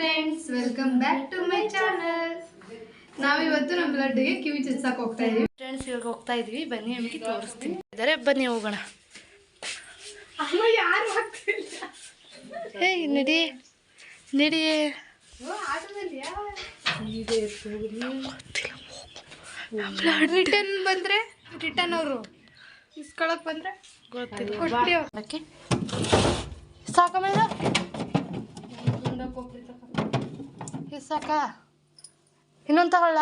Friends welcome back to my channel ನಾವಿವತ್ತು ನಮ್ಮ ಬ್ಲಡ್ಗೆ ಕಿವಿ ಚುಚ್ಸಕ್ ಹೋಗ್ತಾ ಇದೀವಿ. ಫ್ರೆಂಡ್ಸ್ ಇವಾಗ ಹೋಗ್ತಾ ಇದೀವಿ. ಬನ್ನಿ ನಿಮಗೆ ತೋರಿಸ್ತೀನಿ. ಇದಾರೆ ಬನ್ನಿ ಹೋಗೋಣ. ಅಮ್ಮ ಯಾರು ಆಗ್ತಿಲ್ಲ ಹೇಯ್ ನಡಿ. ನಡಿ. ರಿಟರ್ನ್ ಬಂದ್ರೆ ರಿಟರ್ನ್ ಅವರು. ಇಸ್ಕೊಳಕ್ ಬಂದ್ರೆ ಗೊತ್ತಿಲ್ಲ. ಕೊಟ್ಬಿಡಿ ಅವ್ರು. ಅದಕ್ಕೆ ಸಾಕಮ್ಮ ಇದು ಇದು ಸಾಕ ಇನ್ನೊಂದು ತಗೊಳ್ಳ?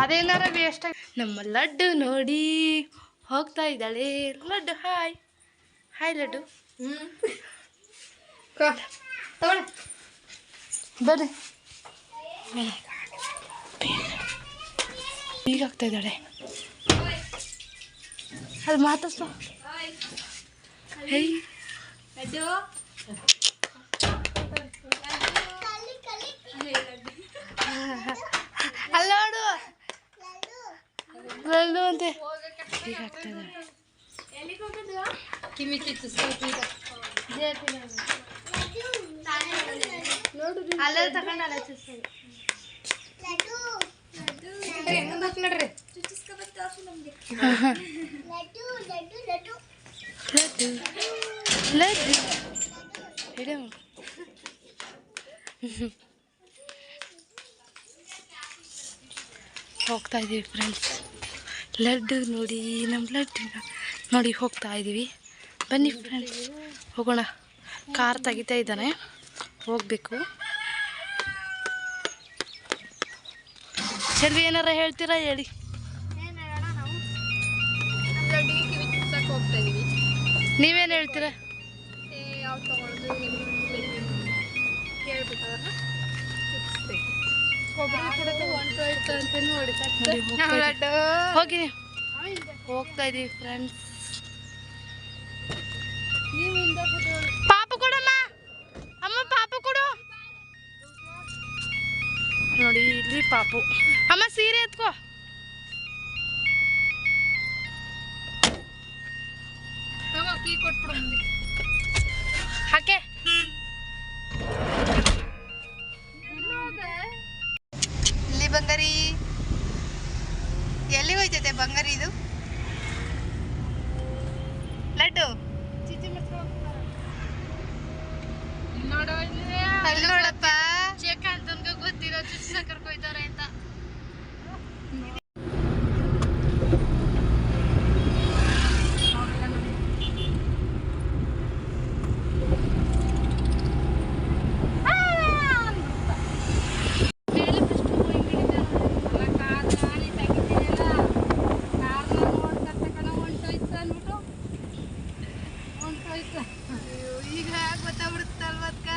ಅದೇನಾರ ವೇಸ್ಟ್ ನಮ್ಮ ಲಡ್ಡು ನೋಡಿ ಹೋಗ್ತಾ ಇದ್ದಾಳೆ. ಲಡ್ಡು ಹಾಯ್. ಹಾಯ್ ಲಡ್ಡು. ಕ- ತಗೊಳ್ಳಿ. ಬರ್ರಿ. ಈಗ ಆಗ್ತಾ ಇದ್ದಾಳೆ. ಅದು ಮಾತಾಡ್ಸು. ಹೇಯ್. ಅಲ್ಲ ನೋಡು ಲಡ್ಡು ಅಂತೆ ಈಗ ಆಗ್ತಾ ಇದ್ದಾಳೆ ಕಿವಿ ಚುಚ್ಚಿಸ್ಬೇಕು ಈಗ. ಅಲ್ಲೇ ತಗೊಂಡು ಅಲ್ಲೇ ಏ, ಮುಂದ್ ಹೋಗ್ ನಡ್ರಿ ಲಡ್ಡು ಲಡ್ಡು ಹಿಡಿಯ ಹೋಗ್ತಾ ಇದ್ದೀವಿ ಫ್ರೆಂಡ್ಸ್ ಲಡ್ಡು ನೋಡಿ ನಮ್ಮ ಲಡ್ಡು ನೋಡಿ ಹೋಗ್ತಾ ಇದ್ದೀವಿ. ಬನ್ನಿ ಫ್ರೆಂಡ್ಸ್ ಹೋಗೋಣ. ಕಾರ್ ತೆಗಿತಾ ಇದ್ದಾನೆ. ಹೋಗಬೇಕು. ಚೆಲ್ವಿ ಏನಾರ ಹೇಳ್ತೀರಾ ಹೇಳಿ. ನೀವೇನು ಹೇಳ್ತೀರಾ? ಹೋಗಿ ಹೋಗ್ತಾ ಇದೀವಿ ಫ್ರೆಂಡ್ಸ್ ಪಾಪ ಕೊಡಮ್ಮ. ಅಮ್ಮ ಪಾಪ ಕೊಡು. ನೋಡಿ ಇಲ್ಲಿ ಪಾಪು. ಅಮ್ಮ ಸೀರೆ ಎತ್ಕೋ ತಗೋ, ಕೀ ಕೊಟ್ಬಿಡು ಮುಂದಕ್ಕೆ. ಹಾಕೆ ಇಲ್ಲಿ ಬಂಗಾರಿ ಎಲ್ಲಿ ಹೋಯ್ತೈತೆ ಬಂಗಾರಿ ಇದು ಲಡ್ಡು ನೋಡು ಇಲ್ಲಿ. ಅಲ್ಲಿ ನೋಡಪ್ಪ ಗೊತ್ತಿರೋ ಚುಚ್ಚಿಸ ಕರ್ಕೊಯ್ತಾರೆ ಅಂತ ಈಗ ಗೊತ್ತಾಗ್ಬಿಡುತ್ತಲ್ವ ಅದ್ಕ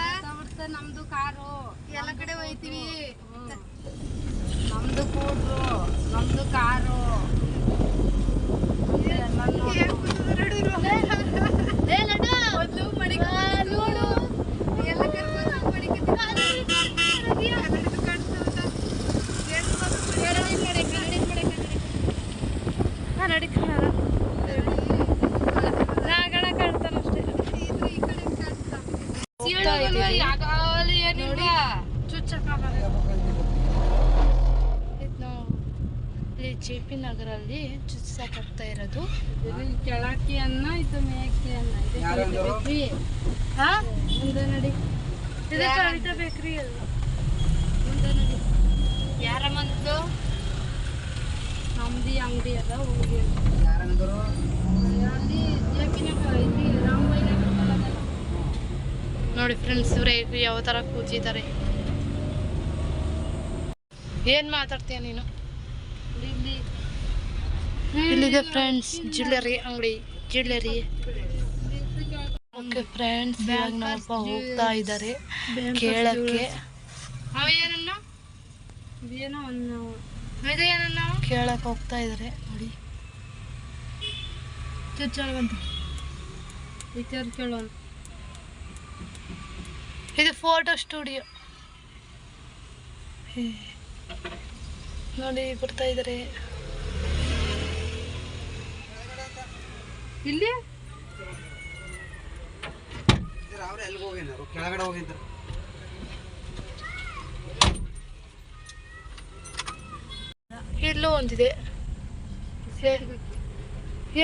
ನಮ್ದು ಕಾರು ಎಲ್ಲ ಕಡೆ ಹೋಯ್ತೀವಿ ನಮ್ದು ಕೂಡ್ರು ನಮ್ದು ಕಾರು ಜೆ ಪಿ ನಗರಲ್ಲಿ ಚುಚ್ಚಾಕ್ ಹೋಗ್ತಾ ಇರೋದು. ಕೆಳಕಿ ಅನ್ನ ಇದು ಮೇಕಿ ಅನ್ನ ಇದು ಬೇಕ್ರಿ. ಹಾ? ಮುಂದೆ ನಡಿ. ಇದು ಕವಿತಾ ಬೇಕ್ರಿ ಅಲ್ವಾ? ಮುಂದೆ ನಡಿ. ಯಾರ ಮಂದು ನಮ್ದಿ ಅಂಗಡಿ ಅದ ಹೋಗಿ. ಅಲ್ಲಿ ನಗರ ಇಲ್ಲಿ ರಾಮಯ್ಯನಗರ ನೋಡಿ ಫ್ರೆಂಡ್ಸ್ ಇವ್ರೆ ಯಾವ ಥರ ಕೂತಿದ್ದಾರೆ. ಏನು ಮಾತಾಡ್ತೀಯ ನೀನು? ಇಲ್ಲಿ ಇಲ್ಲಿದೆ ಫ್ರೆಂಡ್ಸ್ ಜ್ಯುವೆಲ್ಲರಿ ಅಂಗಡಿ ಜ್ಯುವೆಲ್ಲರಿ ಓಕೆ ಫ್ರೆಂಡ್ಸ್ ಇವಾಗ ನಾವಪ್ಪ ಹೋಗ್ತಾ ಇದ್ದಾರೆ ಕೇಳಕ್ಕೆ. ಕೇಳಕ್ಕೆ ಹೋಗ್ತಾ ಇದ್ದಾರೆ, ನೋಡಿ. ಚುಚ್ಚಾಗಂತ ವಿಚಾರ ಕೇಳೋಣ ಇದು ಫೋಟೋ ಸ್ಟುಡಿಯೋ. ನೋಡಿ ಬರ್ತಾ ಇದ್ದಾರೆ ಇಲ್ಲಿ? ಕೆಳಗಡೆ ಹೋಗಿದ್ರು ಎಲ್ಲೋ ಒಂದಿದೆ.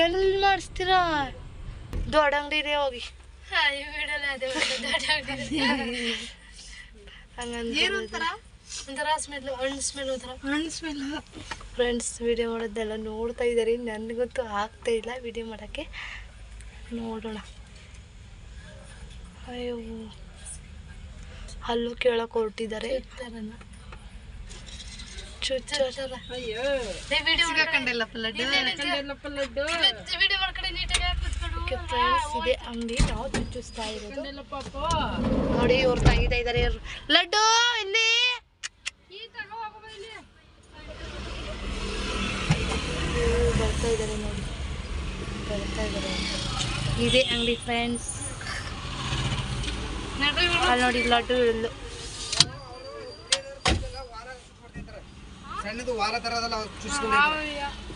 ಎಲ್ಲಿ ಮಾಡಿಸ್ತೀರಾ? ದೊಡ್ಡ ಅಂಗಡಿ ಹೋಗಿ. ಒಂಥರ? ಸ್ಮೆಲ್ ಹಣ್ಣು ಸ್ಮೆಲ್ ಒಂಥರ. ಹಣ್ಣು ಸ್ಮೆಲ್ ಫ್ರೆಂಡ್ಸ್ ವಿಡಿಯೋ ಮಾಡೋದೆಲ್ಲ ನೋಡ್ತಾ ಇದ್ದಾರೆ. ನನಗಂತೂ ಆಗ್ತಾ ಇಲ್ಲ ವಿಡಿಯೋ ಮಾಡೋಕ್ಕೆ. ನೋಡೋಣ. ಅಯ್ಯೋ. ಹಲ್ಲು ಕೇಳಕ್ಕೆ ಹೊರಟಿದ್ದಾರೆ. ವಿಡಿಯೋ ಸಿಗಾಕೊಂಡಿಲ್ಲಪ್ಪ ಲಡ್ಡು ಓಕೆ ಫ್ರೆಂಡ್ಸ್ ಇದೆ ಅಂಗಡಿ ನಾವು ಚುಚ್ಚಿಸ್ತಾ ಇರೋದು. ನೋಡಿ ಇವ್ರು ತೆಗಿತಾ ಇದ್ದಾರೆ. ಲಡ್ಡು ಇಲ್ಲಿ. ಬರ್ತಾ ಇದ್ದಾರೆ ನೋಡಿ. ಬರ್ತಾ ಇದಾರೆ. ಇದೆ ಅಂಗಡಿ ಫ್ರೆಂಡ್ಸ್ ಅಲ್ಲಿ ನೋಡಿ ಲಡ್ಡು ಇಳ್ಳು ಸಣ್ಣದು ವಾರ ತರದಲ್ಲ ಚುಚ್ಕೊಂಡಿದ್ದಾರೆ.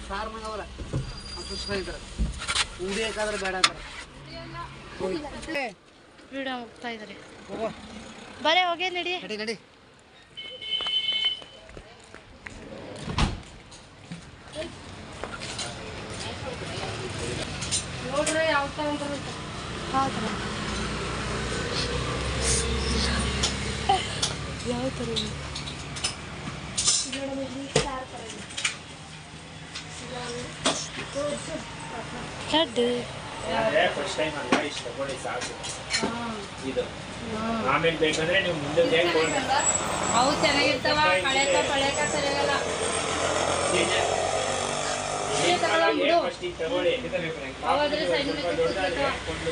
ಸಾರ್ ಮಾಡವಲ್ಲ ಚುಚ್ಕೊಂಡಿದ್ದಾರೆ. ಉಡಿ ಬೇಕಾದ್ರೆ ಬೇಡ ಅಂತಾರೆ ವಿಡಿಯೋ ಹೋಗ್ತಾ ಇದ್ದಾರೆ. ಹೋಗೋ. ಬರೇ ಹೋಗಿ ನಡಿ. ನಡಿ ನಡಿ. ಯಾವ ಥರ ಯಾವ ಥರ ಇದೆ? ಲಡ್ಡು ಫಸ್ಟ್ ಟೈಮ್ ಅಲ್ವಾ ಇಷ್ಟು ತಗೊಳ್ಳಿ ಸಾಕು ಇದು ಆಮೇಲೆ ಬೇಕಂದ್ರೆ ನೀವು ಮುಂದೆ ಬೇಡ್ಕೊಳ್ಳಿ ಅವು ಚೆನ್ನಾಗಿರ್ತಾವ ಕಳೆಕ ಪಳೆಕ ಸರಿಯಾಗಲ್ಲ ಫಸ್ಟ್ ಈಗ ತಗೊಳ್ಳಿ ಅವಾದ್ರೆ ಸಣ್ಣ ಸ್ವಲ್ಪ ದೊಡ್ಡದಾದ್ರೆ ಕೊಂಡ್ಲು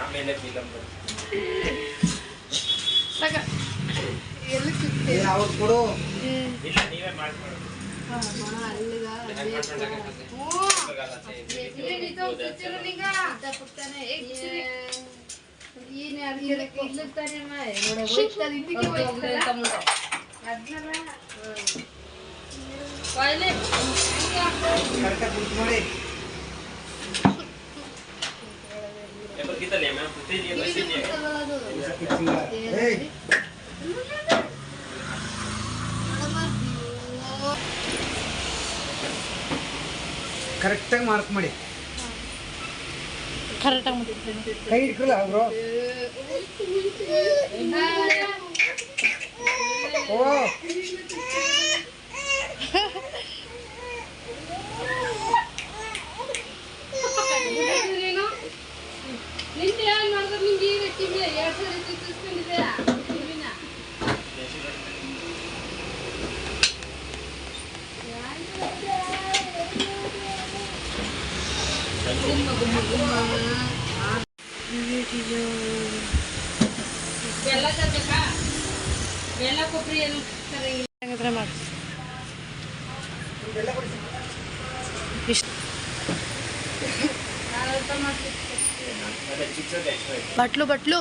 ಆಮೇಲೆ ಫಿಲಮ್ ತಗ ಎಲ್ಲಿ ಚುಚ್ಚೆ ಏ, ಅವ್ರು ಕೊಡು ಇಲ್ಲ ನೀವೇ ಮಾಡ್ಕೊಳ್ಳಿ ಕರೆಕ್ಟಾಗಿ ಕರೆಕ್ಟಾಗಿ ಮಾರ್ಕ್ ಮಾಡಿ. ಕರೆಕ್ಟಾಗಿ ಕೈ ಇಟ್ಕೊಲ್ಲ ಅವರು ಓ. ಹಂಗಿದ್ರೆ ಮಾಡಿ ಇಷ್ಟು ಚಿಕ್ಕದ ಎಕ್ಸ್ಟ್ರಾ ಬಟ್ಲು ಬಟ್ಲು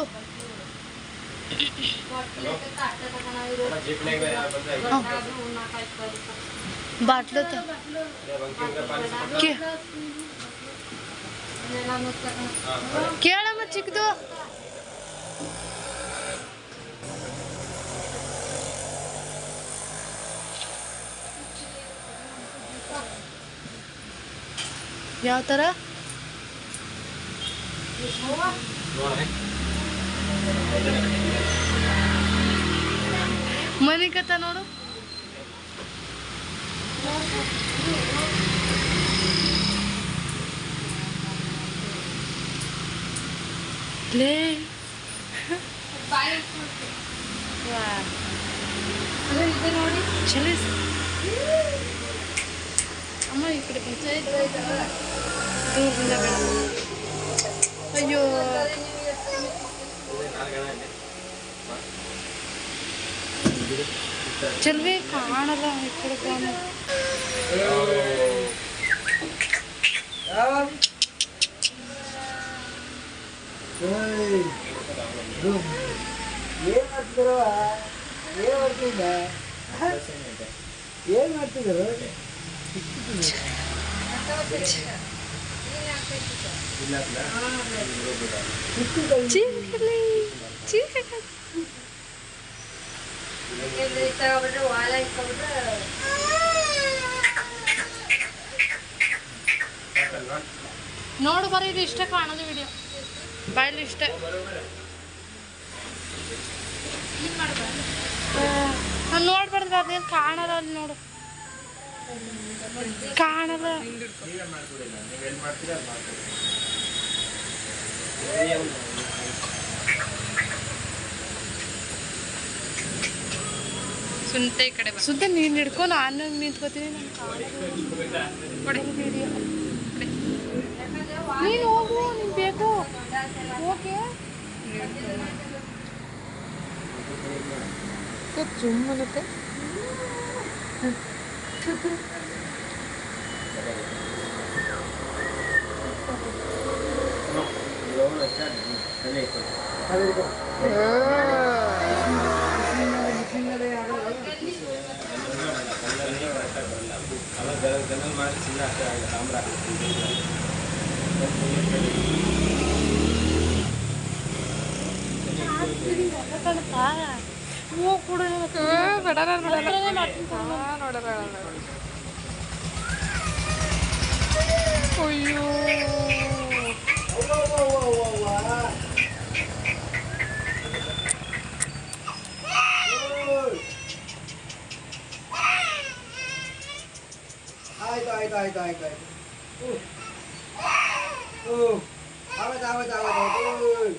ಜೀಪ್ನಾಗ ಬಂದ್ರೆ ಬಾಟ್ಲು ತ ಕೇ ಕೇಳಮ್ಮ ಚಿಕ್ಕದು. ಯಾವ ತರ? ಮನೆ ಕಥ ನೋಡು. ಲೇ ನೋಡಿ ಚಳಿ ಅಮ್ಮ ಈ ಕಡೆ ಬಂದು ದೂರದಿಂದ ಬೇಡ ಅಯ್ಯೋ ಚಲ್ವಿ ಕಾಣಲ್ಲ ಈ ಕಡೆ ಕಾಣ ಏನ್ ಮಾಡ್ತಿದ್ರು ಏನ್ ಮಾಡ್ತಿದ್ದ ಏನ್ ಮಾಡ್ತಿದ್ರು ಚೀಕಲಿ ಚೀಕಲಿ ನೋಡು ಬರೀ ಇದು ಇಷ್ಟ ಕಾಣೋದು ವಿಡಿಯೋ ಬಾಯಲ್ಲಿ ಇಷ್ಟ. ನಾನು ನೋಡ್ಬಾರ್ದು ಅದೇನು ಕಾಣಲ್ಲ ಅಲ್ಲಿ ನೋಡು. ಕಾಣಲ್ಲ. ಸುಂತೆ ಈ ಕಡೆ ಸುಂತೆ ನೀನು ಹಿಡ್ಕೊ ನಾನು ನಿಂತ್ಕೋತೀನಿ ನಾನು ವಿಡಿಯೋ ನೀನು ಹೋಗು ನಿನ್ ಬೇಕು ಓಕೆ ಸುಮ್ಮನತ್ತೆ ಹೋಗಿ ಕೊಡು ಬೇಡ ಅಯ್ಯೋ ಆಯ್ತು ಆಯ್ತು ಆಯ್ತು ಆಯ್ತು ಆಯ್ತು Oh. Awat, awat, awat, awat.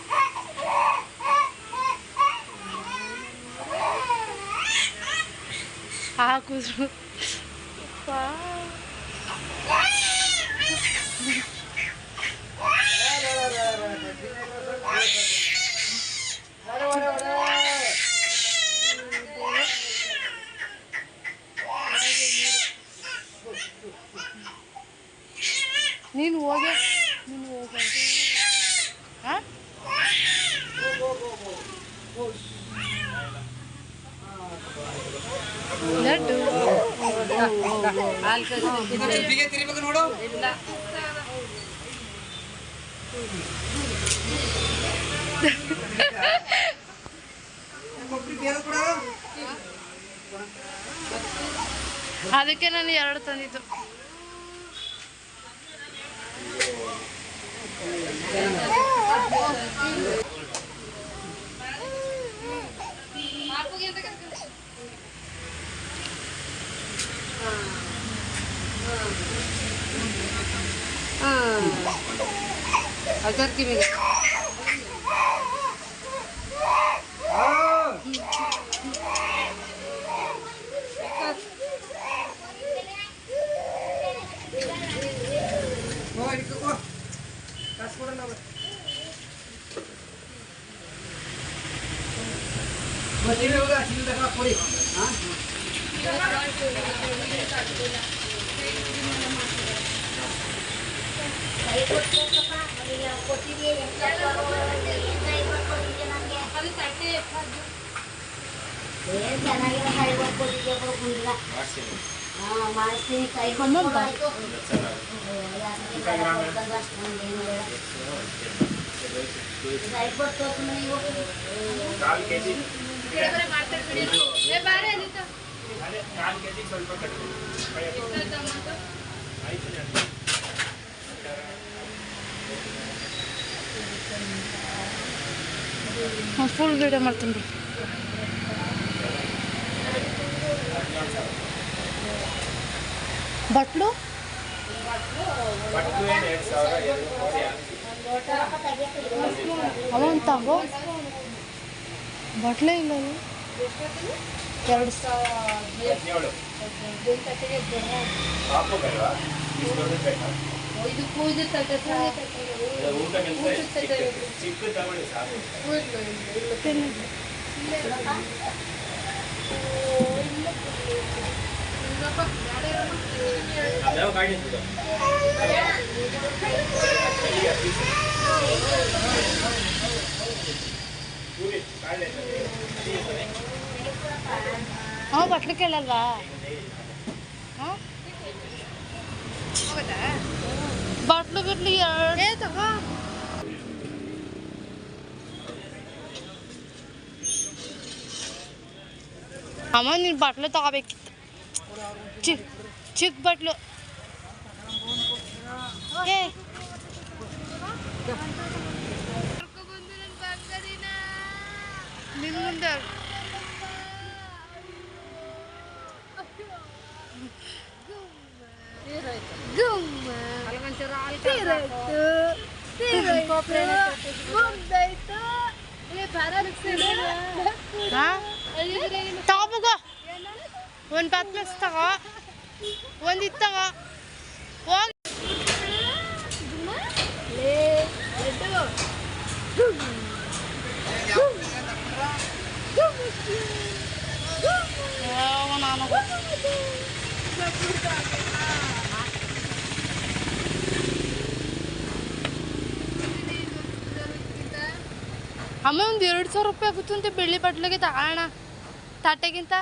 ಬರ್ಲಿ ಹಾಕಿದ್ರು ನೀನು ಹೋಗಿ ನೀನು ಹೋಗ ಅದಕ್ಕೆ ನಾನು ಎರಡು ತಂದಿದ್ದು. हाँ अदर की मेरे ಕಾಲು ಕೆ ಜಿ ಏ ಬಾರೆ ಅನಿತ ಅದೇ ಕಾಲು ಕೆ ಜಿ ಸ್ವಲ್ಪ ಕಡಿಮೆ ಆಯ್ತು ಫುಲ್ ವಿಡಿಯೋ ಮಾಡ್ತೀನಿ ರೀ ಬಟ್ಲು ಬಟ್ಟು ಏನು ಎರಡು ಸಾವಿರ ಎರಡು ಕೋಡಿ ಅವ ಒಂದು ತಗೋ ಬಟ್ಲೇ ಇಲ್ಲ ಅಲ್ಲಿ. ಎರಡು ಸಾವಿರ ಹದಿನೇಳು ಪಾಪು ಬೇಡವಾ ಇಷ್ಟು ದೊಡ್ಡದು ಬೇಕಾ ಇದು ಪೂಜೆ ತಟ್ಟೆ ಅದು ಊಟಕ್ಕಿಂತ ಚಿಕ್ಕದು ಚಿಕ್ಕದು ತಗೊಳ್ಳಿ ಹಾಂ ಬಟ್ಲು ಕೇಳಲ್ವಾ ಹಾಂ ಬಟ್ಲು ಗಿಟ್ಲು ಎರಡು ತಗೋ ಅಮ್ಮ ನೀನು ಬಟ್ಲು ತಗೋಬೇಕಿತ್ತು చిక్ చిక్ బట్లు. నిన్నుండారు ಒಂದು ಬತ್ ಮೆಸ್ ತಗೋ ಒಂದು ಇದು ತಗೋ ಹೋಗಿ ನಾನು ಅಮ್ಮ ಒಂದು ಎರಡು ಸಾವಿರ ರೂಪಾಯಿ ಆಗುತ್ತಂತೆ ಅಂತೆ ಬೆಳ್ಳಿ ಬಟ್ಲಿಗೆ ತಗೋಣ. ತಟ್ಟೆಗಿಂತ?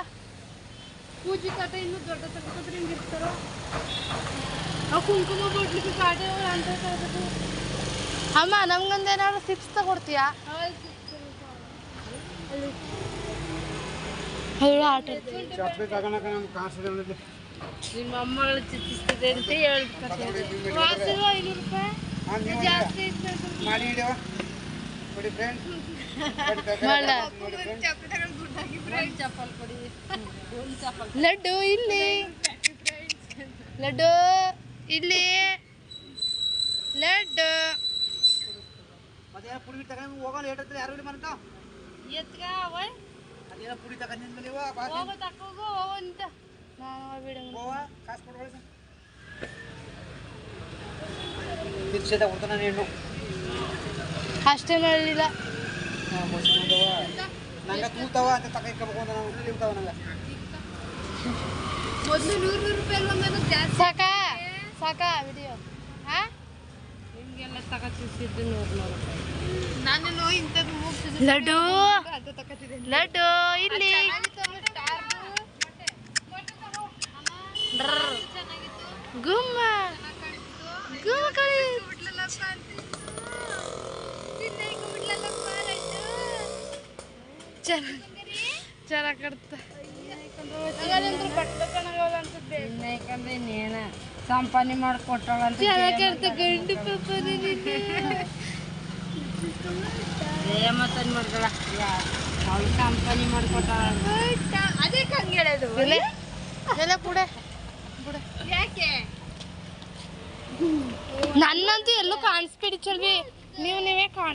ಪೂಜೆ ಕಾಟ ಇನ್ನೂ ದೊಡ್ಡ ತಗೋದ್ರೆ ಹಿಂಗೆ ಇರ್ತಾರ? ಆ ಕುಂಕುಮ ಕೊಡ್ಲಿಕ್ಕೆ ಕಾಟೆ ಅಂತ ಅಮ್ಮ ನಮ್ಗೊಂದು ಏನಾದ್ರು ಸಿಕ್ಸ್ ತಗೊಡ್ತೀಯಾ? ಹೇಳು ಆಟ ಚಪ್ಪಲಿ ತಗೋಣಕ ನಮ್ಗೆ ಕಾಣಿಸಿದೆ ನಿಮ್ಮ ಅಮ್ಮಗಳು ಚಿತ್ತಿಸ್ತದೆ ಅಂತ ವಾಸು ಐನೂರು ರೂಪಾಯಿ? ಜಾಸ್ತಿ ಮಾಡಿ ಹಿಡಿಯವ ಕೊಡಿ ಫ್ರೆಂಡ್ ಮಾಡ ಲಡ್ಡು ಇಲ್ಲಿ. ಲಡ್ಡು ಇಲ್ಲಿ. ಲಡ್ಡು. ಅಷ್ಟೇ ಮಾಡಲಿಲ್ಲ. ನಂಗೆ ತೂತಾವ ಅಂತ ತಗೊಂಡ್ಕೋಬೇಕು ಅಂತ ನಾವು ನಂಗೆ ಮೊದಲು ನೂರು ನೂರು ರೂಪಾಯಿ ಒಂದೊಂದು ಜಾಸ್ತಿ ಸಾಕ ಸಾಕ ವಿಡಿಯೋ ಹಾ ಹಿಂಗೆಲ್ಲ ತಗೋತಿದ್ದು ನೂರು ನೂರು ರೂಪಾಯಿ ನಾನು ಇಂಥದ್ದು ಮುಗ್ಸಿದ್ದು ಲಡ್ಡು ಲಡ್ಡು ಇಲ್ಲಿ ಗುಮ್ಮ ಗುಮ್ಮ ಕಳಿ ಚೆನ್ನಾಗಿ ಚೆನ್ನಾಗಿ ಕಡ್ತ ಯಾಕಂದ್ರೆ ನೀನ ಸಂಪಾದನೆ ಚೆನ್ನಾಗಿ ಗಂಡು ಮತ್ತನ್ ಅವಳು ಮಾಡಿಕೊಟ್ಟಳ ಅದಕ್ಕೆ ಹಂಗೆ ಹೇಳೋದು. ಎಲೆ ಎಲೆ ಬುಡೆ ಬುಡೆ ಯಾಕೆ? ನನ್ನಂತೂ ಎಲ್ಲೂ ಕಾಣಿಸ್ಬಿಡಿ ಚಲ್ವಿ. ನೀವು ನೀವೇ ಕಾಣ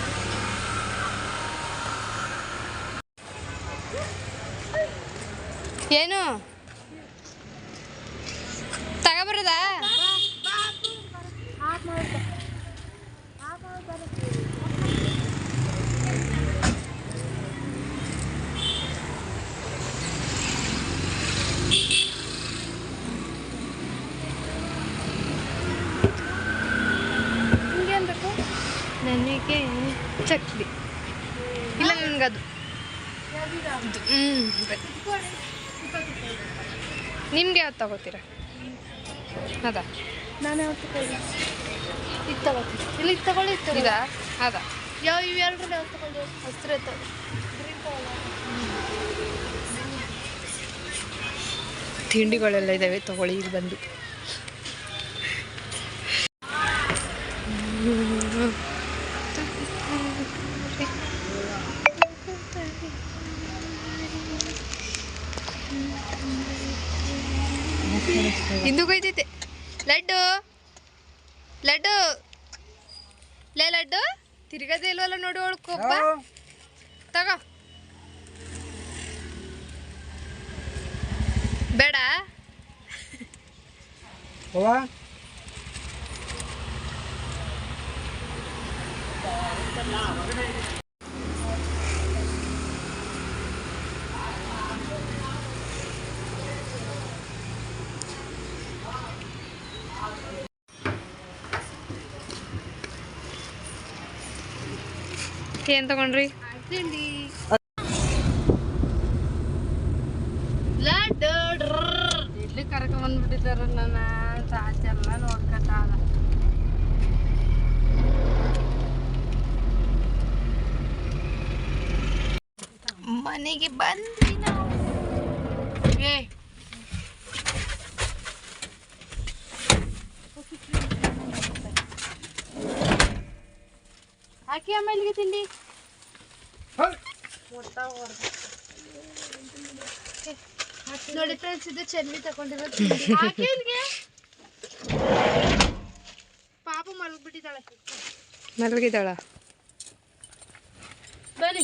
¿Lleno? ತಗೋತೀರಾ? ಅದ ನಾನು ಯಾವ ತಗೊಳ್ಳಿ ಇದು ತಗೋತೀನಿ. ಇಲ್ಲಿ ಇದು ತಗೊಳ್ಳಿ. ಇದ? ಅದ ಯಾವ ಇವು ಎರಡರಲ್ಲಿ ಯಾವ್ದು ತಗೊಳ್ಳಿ? ಹಸ್ರು ತಗೊಳ್ಳ ತಿಂಡಿಗಳೆಲ್ಲ ಇದ್ದಾವೆ ತಗೊಳ್ಳಿ ಇಲ್ಲಿ ಬಂದು. ಇಂದು ಕೊಯ್ತೈತೆ ಲಡ್ಡು. ಲಡ್ಡು. ಲೇ ಲಡ್ಡು ತಿರ್ಗದೆ ಇಲ್ವಲ್ಲ ನೋಡು ಅವಳು ಕೊಬ್ಬ ತಗೋ. ಬೇಡ. ಏನ್ ತಗೊಂಡ್ರಿ ತಿಂಡಿ ಲಡ್ಡು ಇಲ್ಲಿ ಕರ್ಕೊಂಡ್ ಬಂದ್ಬಿಟ್ಟಿದಾರ ನನ್ನ ಚಾಚೆಲ್ಲ ನೋಡ್ಕೊತಾಳ ಮನೆಗೆ ಬಂದ್ವಿ ನಾವು ಏ ಹಾಕಿ ಆಮೇಲೆ ತಿಂಡಿ ನೋಡಿ ಫ್ರೆಂಡ್ಸ್ ಇದು ಚೆನ್ನಿ ತಗೊಂಡಿರೋದು. ಪಾಪ ಮಲಗ್ಬಿಟ್ಟಿದ್ದಾಳೆ. ಮಲಗಿದ್ದಾಳ. ಬನ್ನಿ.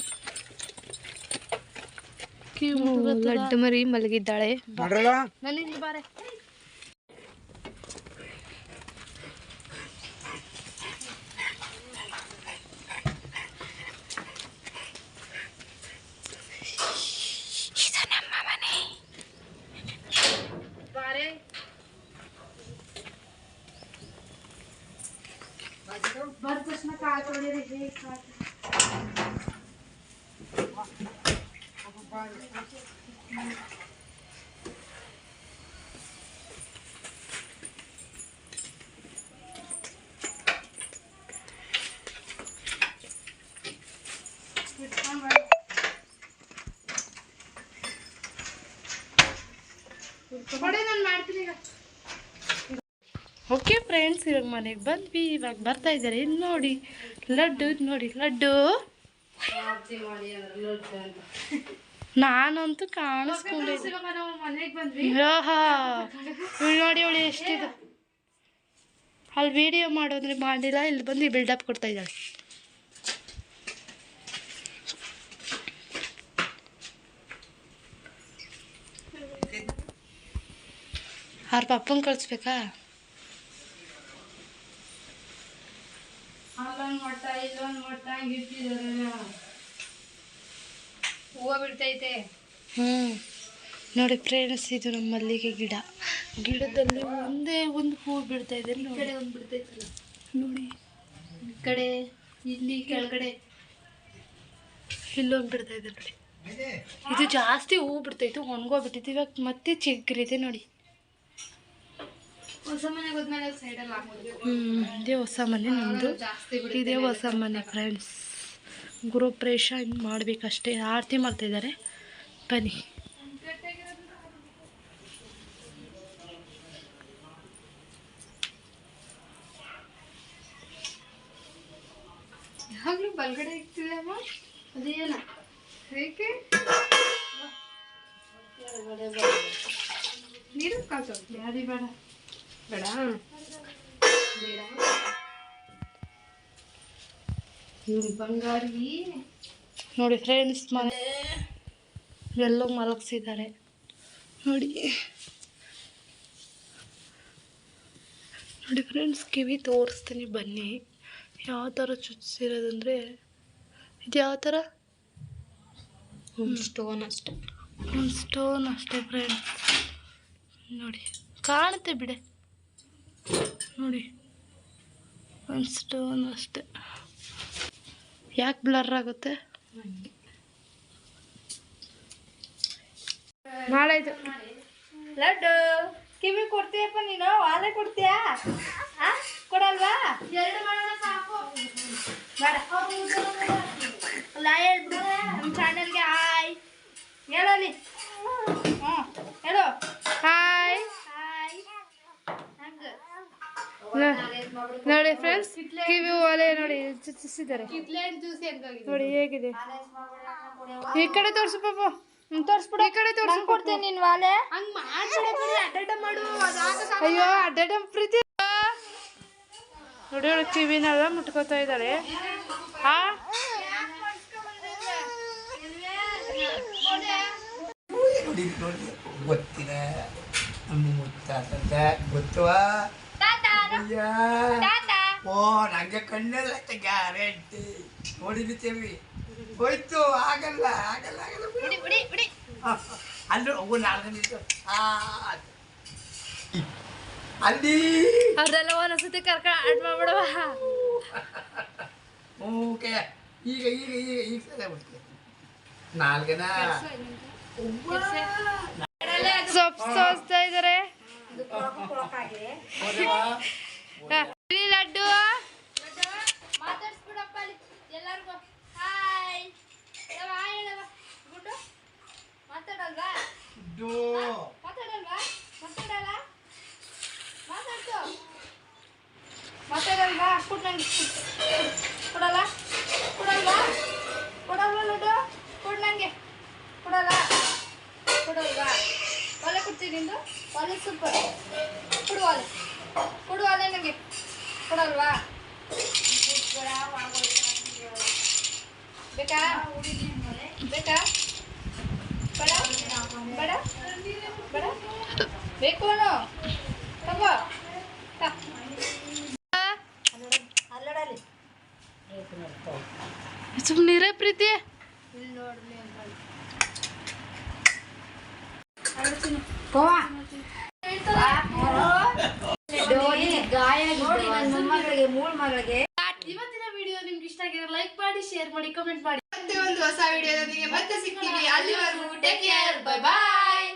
ಲಡ್ಡು ಮರಿ ಮಲಗಿದ್ದಾಳೆ. ನನಗೆ ಬಾರೆ ಬಂದ ತಕ್ಷಣ ಕಾಲು ತೊಳಿರಿ ಹೇಗೆ ಕಾಲು ಕೊಡಿ ನಾನು ಮಾಡ್ತೀನಿ ಈಗ ಓಕೆ ಫ್ರೆಂಡ್ಸ್ ಇವಾಗ ಮನೆಗೆ ಬಂದ್ವಿ. ಇವಾಗ ಬರ್ತಾ ಇದ್ದಾರೆ. ಇದು ನೋಡಿ ಲಡ್ಡು ಇದು ನೋಡಿ ಲಡ್ಡು. ನಾನಂತೂ ಕಾಣಿಸ್ಕೊಂಡಿದ್ದೆ ನೋಡಿ ಅವಳು ಎಷ್ಟಿದೆ. ಅಲ್ಲಿ ವಿಡಿಯೋ ಮಾಡೋದ್ರೆ ಮಾಡಿಲ್ಲ. ಇಲ್ಲಿ ಬಂದು ಬಿಲ್ಡಪ್ ಕೊಡ್ತಾ ಇದ್ದಾಳೆ. ಅವ್ರ ಪಪ್ಪಂಗೆ ಕಳಿಸ್ಬೇಕಾ ಅಲ್ಲೊಂದು ಮೊಟ್ಟ ಇಲ್ಲೊಂದು ಮೊಟ್ಟ ಇಟ್ಟಿದ್ದಾರೆ ಹೂವು ಬಿಡ್ತೈತೆ. ಹ್ಞೂ ನೋಡಿ ಫ್ರೆಂಡ್ಸ್ ಇದು ನಮ್ಮ ಮಲ್ಲಿಗೆ ಗಿಡ. ಗಿಡದಲ್ಲಿ ಒಂದೇ ಒಂದು ಹೂವು ಬಿಡ್ತಾ ಇದೆ ನೋಡಿ ಕಡೆ ಒಂದು ಬಿಡ್ತೈತಲ್ಲ. ನೋಡಿ. ಈ ಕಡೆ ಇಲ್ಲಿ ಕೆಳಗಡೆ. ಇಲ್ಲೊಂದು ಬಿಡ್ತಾ ಇದೆ ನೋಡಿ. ಇದು ಜಾಸ್ತಿ ಹೂವು ಬಿಡ್ತೈತು ಒಣಗೋಗ್ಬಿಟ್ಟಿತ್ತು. ಇವಾಗ ಮತ್ತೆ ಚಿಗ್ರಿದೆ ನೋಡಿ ಹೊಸ ಮನೆಗೆ ಹೋದ್ಮೇಲೆ ಸೈಡಲ್ಲಿ ಹಾಕ್ಬೋದು ಹ್ಞೂ ಇದೇ ಹೊಸ ಮನೆ ನಮ್ಮದು ಜಾಸ್ತಿ ಇದೇ ಹೊಸ ಮನೆ ಫ್ರೆಂಡ್ಸ್ ಗುರು ಪ್ರೇಷ ಮಾಡಬೇಕಷ್ಟೇ. ಆರತಿ ಮಾಡ್ತಾಯಿದ್ದಾರೆ ಬನ್ನಿ. ಯಾವಾಗಲೂ ಬಲ್ಗಡೆ ಇಕ್ತಿದೆ ಅಮ್ಮ? ಅದೇನ? ಹೇಗೆ? ನೀರು ಕಾಸು ಯಾರಿ ಬೇಡ. ಬೇಡ. ಬೇಡ ಬಂಗಾರಿ. ನೋಡಿ ಫ್ರೆಂಡ್ಸ್ ಮನೆ ಎಲ್ಲೋ ಮಲಗಿಸಿದ್ದಾರೆ ನೋಡಿ. ನೋಡಿ ಫ್ರೆಂಡ್ಸ್ ಕಿವಿ ತೋರಿಸ್ತೀನಿ ಬನ್ನಿ. ಯಾವ ಥರ ಚುಚ್ಚಿರೋದಂದರೆ ಇದು ಯಾವ ಥರ ಸ್ಟೋನ್ ಅಷ್ಟೇ. ಒಂದು ಸ್ಟೋನ್ ಅಷ್ಟೇ ಫ್ರೆಂಡ್ಸ್ ನೋಡಿ ಕಾಣುತ್ತೆ ಬಿಡೆ. ನೋಡಿ ಒಂದು ಸ್ಟೋನ್ ಅಷ್ಟೆ. ಯಾಕೆ ಬ್ಲರ್ ಆಗುತ್ತೆ? ಮಾಡಾಯ್ತು ಲಡ್ಡು. ಕಿವಿ ಕೊಡ್ತೀಯಪ್ಪ ನೀನು? ಆಲೆ ಕೊಡ್ತೀಯಾ? ಕೊಡಲ್ವಾ? ಎರಡು ಮಾಡೋಣ ಸಾಕು. ಬೇಡ. ಅಲ್ಲ ಹೇಳ್ಬಿಡು. ನಮ್ಮ ಚಾನಲ್ಗೆ ಹಾಯ್. ಹೇಳಲಿ. ಹ್ಞೂ ಹೇಳು. ಹಾಯ್. ನೋಡಿ ಫ್ರೆಂಡ್ಸ್ ಕಿವಿ ಒಲೆ ನೋಡಿ ಚುಚ್ಚಿಸಿದ್ದಾರೆ ನೋಡಿ ಹೇಗಿದೆ? ಈ ಕಡೆ ತೋರಿಸು ಪಾಪ. ತೋರ್ಸ್ಬಿಡು. ಈ ಕಡೆ ತೋರ್ಸು ಕೊಡ್ತೀನಿ ನಿನ್ ವಾಲೆ. ಅಯ್ಯೋ ಅಡ್ಡಾಡ ಪ್ರೀತಿ. ನೋಡಿ ನೋಡಿ ಕಿವಿನೆಲ್ಲ ಮುಟ್ಕೋತಾ ನೋಡಿ ನೋಡಿ ಗೊತ್ತಿಲ್ಲ ನಮ್ಮ ಮುತ್ತಾತ ಗೊತ್ತವಾ. ಓ ನಂಗೆ ಕಣ್ಣೆಲ್ಲ ಗ್ಯಾರಂಟಿ ನೋಡಿರ್ತೀವಿ ಹೋಯ್ತು ಆಗಲ್ಲ ಆಗಲ್ಲ ಆಗಲ್ಲ ಬಿಡಿ. ಬಿಡಿ ಬಿಡಿ ಆ, ಅಲ್ಲಿ ಹೋಗು ನಾಲ್ಕು ನಿಮಿಷ. ಆ, ಅಲ್ಲಿ. ಅವ್ರೆಲ್ಲ ಒಂದೊಂದ್ಸತಿ ಕರ್ಕ ಆಡ್ ಮಾಡ್ಬಿಡುವ. ಓಕೆ. ಈಗ ಈಗ ಈಗ ಈಗ ಸರಿ ಬಿಡ್ತೀನಿ ನಾಲ್ಕನ? ಸೊಪ್ಪು ಸೋಸ್ತಾ ಇದ್ದಾರೆ ಲಡ್ಡು. ಮಾತಾಡ್ಸ್ಬಿಡಪ್ಪ ಬಿಡಪ್ಪ ಎಲ್ಲರಿಗೂ. ಹಾಯ್. ಹಾಯ್ ಗುಡ್ಡು ಮಾತಾಡಲ್ವಾ? ಮಾತಾಡಲ್ವಾ? ಮಾತಾಡಲ್ಲ? ಮಾತಾಡ್ತು ಮಾತಾಡಲ್ವಾ? ಕೊಡ್ ನಂಗೆ ಕೊಡಲ್ಲ? ಕೊಡಲ್ವಾ? ಕೊಡಲ್ವಾ ಲಡ್ಡು? ಕೊಡ್ ನಂಗೆ. ಕೊಡಲ್ಲ? ಕೊಡಲ್ವಾ? ಒಲೆ ಕೊಡ್ತೀನಿ ನಿಂದು? ಒಲೆ ಸೂಪರ್ ಕೊಡು ಒಲೆ. ಕೊಡು ಒಲೆ ನನಗೆ. ಕೊಡಲ್ವಾ? ಬೇಕಾ? ಬೇಕಾ? ಬೇಡ? ಬೇಡ? ಬೇಡ? ತಾ. ಸುಮ್ಮನಿರೇ ಪ್ರೀತಿ ಇವತ್ತಿನ ವಿಡಿಯೋ ನಿಮ್ಗೆ ಇಷ್ಟ ಆಗಿದ್ರೆ ಲೈಕ್ ಮಾಡಿ ಶೇರ್ ಮಾಡಿ ಕಮೆಂಟ್ ಮಾಡಿ. ಮತ್ತೆ ಒಂದು ಹೊಸ ವಿಡಿಯೋದೊಂದಿಗೆ ಮತ್ತೆ ಸಿಗ್ತೀವಿ ಅಲ್ಲಿವರೆಗೂ ಟೇಕ್ ಕೇರ್ ಬೈ ಬಾಯ್